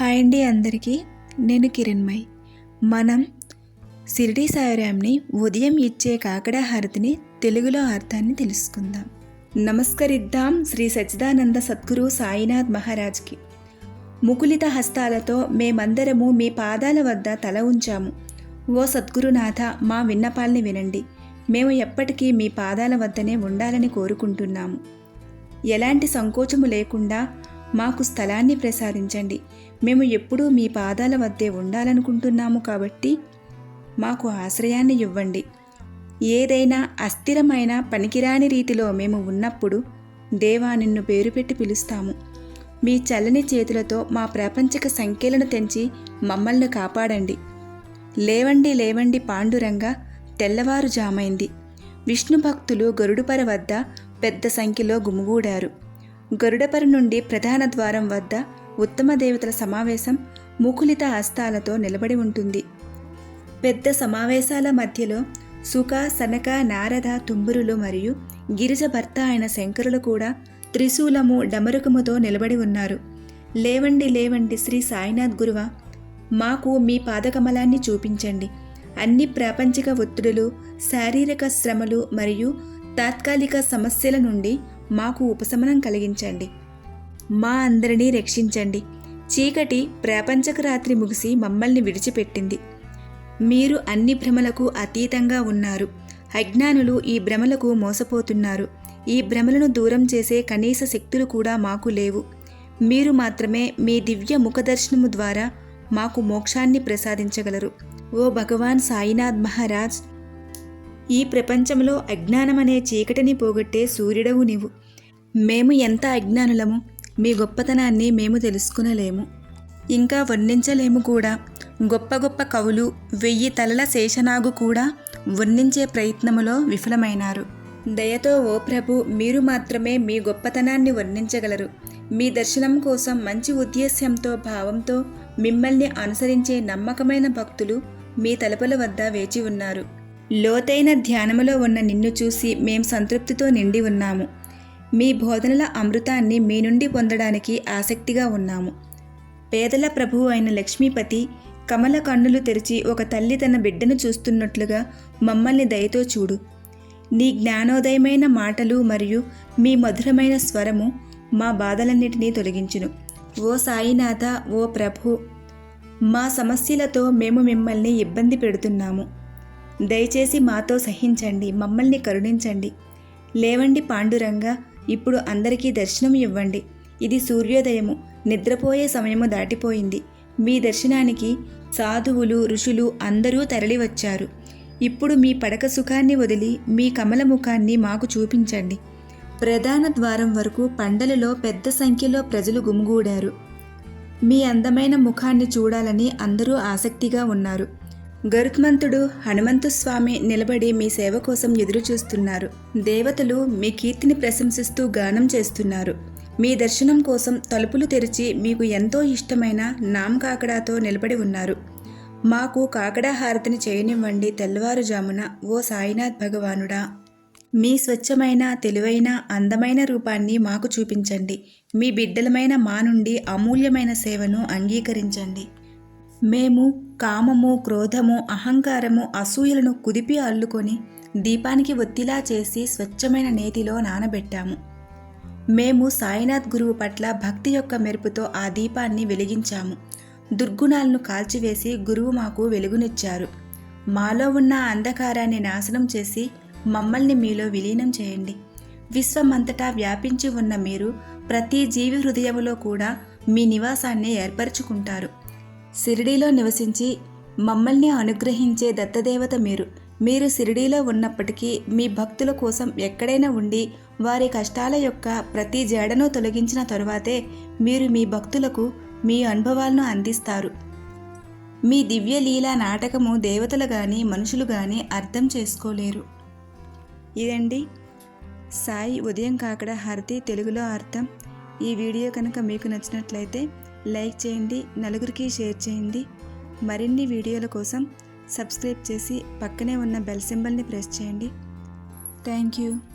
Hi అండి అందరికీ. నేను కిరణ్మయ్. మనం సిరిడి సాయిరామ్ని ఉదయం ఇచ్చే కాకడా హారతిని తెలుగులో అర్థాన్ని తెలుసుకుందాం. నమస్కరిద్దాం శ్రీ సచ్చిదానంద సద్గురు సాయినాథ్ మహారాజ్కి. ముకులిత హస్తాలతో మేమందరము మీ పాదాల వద్ద తల ఉంచాము. ఓ సద్గురునాథ మా విన్నపాల్ని వినండి. మేము ఎప్పటికీ మీ పాదాల వద్దనే ఉండాలని కోరుకుంటున్నాము. ఎలాంటి సంకోచము లేకుండా మాకు స్థలాన్ని ప్రసాదించండి. మేము ఎప్పుడూ మీ పాదాల వద్దే ఉండాలనుకుంటున్నాము కాబట్టి మాకు ఆశ్రయాన్ని ఇవ్వండి. ఏదైనా అస్థిరమైన పనికిరాని రీతిలో మేము ఉన్నప్పుడు దేవా నిన్ను పేరు పెట్టి పిలుస్తాము. మీ చల్లని చేతులతో మా ప్రాపంచిక సంఖ్యలను తెంచి మమ్మల్ని కాపాడండి. లేవండి లేవండి పాండురంగా తెల్లవారుజామైంది. విష్ణు భక్తులు గరుడుపర వద్ద పెద్ద సంఖ్యలో గుమిగూడారు. గరుడపర నుండి ప్రధాన ద్వారం వద్ద ఉత్తమ దేవతల సమావేశం ముకులిత హస్తాలతో నిలబడి ఉంటుంది. పెద్ద సమావేశాల మధ్యలో సుఖ సనక నారద తుంబురులు మరియు గిరిజ భర్త అయిన శంకరులు కూడా త్రిశూలము డమరుకముతో నిలబడి ఉన్నారు. లేవండి లేవండి శ్రీ సాయినాథ్ గురువ మాకు మీ పాదకమలాన్ని చూపించండి. అన్ని ప్రాపంచిక ఒత్తిడులు శారీరక శ్రమలు మరియు తాత్కాలిక సమస్యల నుండి మాకు ఉపశమనం కలిగించండి. మా అందరినీ రక్షించండి. చీకటి ప్రాపంచక రాత్రి ముగిసి మమ్మల్ని విడిచిపెట్టింది. మీరు అన్ని భ్రమలకు అతీతంగా ఉన్నారు. అజ్ఞానులు ఈ భ్రమలకు మోసపోతున్నారు. ఈ భ్రమలను దూరం చేసే కనీస శక్తులు కూడా మాకు లేవు. మీరు మాత్రమే మీ దివ్య ముఖదర్శనము ద్వారా మాకు మోక్షాన్ని ప్రసాదించగలరు. ఓ భగవాన్ సాయినాథ్ మహారాజ్ ఈ ప్రపంచంలో అజ్ఞానమనే చీకటిని పోగొట్టే సూర్యుడవు నీవు. మేము ఎంత అజ్ఞానులము మీ గొప్పతనాన్ని మేము తెలుసుకునలేము. ఇంకా వర్ణించలేము కూడా. గొప్ప గొప్ప కవులు వెయ్యి తలల శేషనాగు కూడా వర్ణించే ప్రయత్నములో విఫలమైనారు. దయతో ఓ ప్రభు మీరు మాత్రమే మీ గొప్పతనాన్ని వర్ణించగలరు. మీ దర్శనం కోసం మంచి ఉద్దేశ్యంతో భావంతో మిమ్మల్ని అనుసరించే నమ్మకమైన భక్తులు మీ తలుపుల వద్ద వేచి ఉన్నారు. లోతైన ధ్యానములో ఉన్న నిన్ను చూసి మేం సంతృప్తితో నిండి ఉన్నాము. మీ బోధనల అమృతాన్ని మీ నుండి పొందడానికి ఆసక్తిగా ఉన్నాము. పేదల ప్రభువు అయిన లక్ష్మీపతి కమల కన్నులు తెరిచి ఒక తల్లి తన బిడ్డను చూస్తున్నట్లుగా మమ్మల్ని దయతో చూడు. నీ జ్ఞానోదయమైన మాటలు మరియు మీ మధురమైన స్వరము మా బాధలన్నిటినీ తొలగించును. ఓ సాయినాథ ఓ ప్రభు మా సమస్యలతో మేము మిమ్మల్ని ఇబ్బంది పెడుతున్నాము. దయచేసి మాతో సహించండి మమ్మల్ని కరుణించండి. లేవండి పాండురంగా ఇప్పుడు అందరికీ దర్శనం ఇవ్వండి. ఇది సూర్యోదయము నిద్రపోయే సమయము దాటిపోయింది. మీ దర్శనానికి సాధువులు ఋషులు అందరూ తరలివచ్చారు. ఇప్పుడు మీ పడక సుఖాన్ని వదిలి మీ కమల ముఖాన్ని మాకు చూపించండి. ప్రధాన ద్వారం వరకు పండలలో పెద్ద సంఖ్యలో ప్రజలు గుమిగూడారు. మీ అందమైన ముఖాన్ని చూడాలని అందరూ ఆసక్తిగా ఉన్నారు. గరుత్మంతుడు హనుమంతు స్వామి నిలబడి మీ సేవ కోసం ఎదురు చూస్తున్నారు. దేవతలు మీ కీర్తిని ప్రశంసిస్తూ గానం చేస్తున్నారు. మీ దర్శనం కోసం తలుపులు తెరిచి మీకు ఎంతో ఇష్టమైన నామ్ కాకడాతో నిలబడి ఉన్నారు. మాకు కాకడా హారతిని చేయనివ్వండి తెల్లవారుజామున ఓ సాయినాథ్ భగవానుడా. మీ స్వచ్ఛమైన తెలివైన అందమైన రూపాన్ని మాకు చూపించండి. మీ బిడ్డలమైన మా నుండి అమూల్యమైన సేవను అంగీకరించండి. మేము కామము క్రోధము అహంకారము అసూయలను కుదిపి అల్లుకొని దీపానికి ఒత్తిలా చేసి స్వచ్ఛమైన నేతిలో నానబెట్టాము. మేము సాయినాథ్ గురువు పట్ల భక్తి యొక్క మెరుపుతో ఆ దీపాన్ని వెలిగించాము. దుర్గుణాలను కాల్చివేసి గురువు మాకు వెలుగునిచ్చారు. మాలో ఉన్న అంధకారాన్ని నాశనం చేసి మమ్మల్ని మీలో విలీనం చేయండి. విశ్వమంతటా వ్యాపించి ఉన్న మీరు ప్రతి జీవి హృదయములో కూడా మీ నివాసాన్ని ఏర్పరచుకుంటారు. సిరిడీలో నివసించి మమ్మల్ని అనుగ్రహించే దత్తదేవత మీరు. మీరు సిరిడీలో ఉన్నప్పటికీ మీ భక్తుల కోసం ఎక్కడైనా ఉండి వారి కష్టాల యొక్క ప్రతి జేడను తొలగించిన తరువాతే మీరు మీ భక్తులకు మీ అనుభవాలను అందిస్తారు. మీ దివ్యలీల నాటకము దేవతలు కానీ మనుషులు కానీ అర్థం చేసుకోలేరు. ఇదండి. సాయి ఉదయం కాకడ హారతి తెలుగులో అర్థం. ఈ వీడియో కనుక మీకు నచ్చినట్లయితే లైక్ చేయండి నలుగురికి షేర్ చేయండి. మరిన్ని వీడియోల కోసం సబ్స్క్రైబ్ చేసి పక్కనే ఉన్న బెల్ సింబల్ని ప్రెస్ చేయండి. Thank you.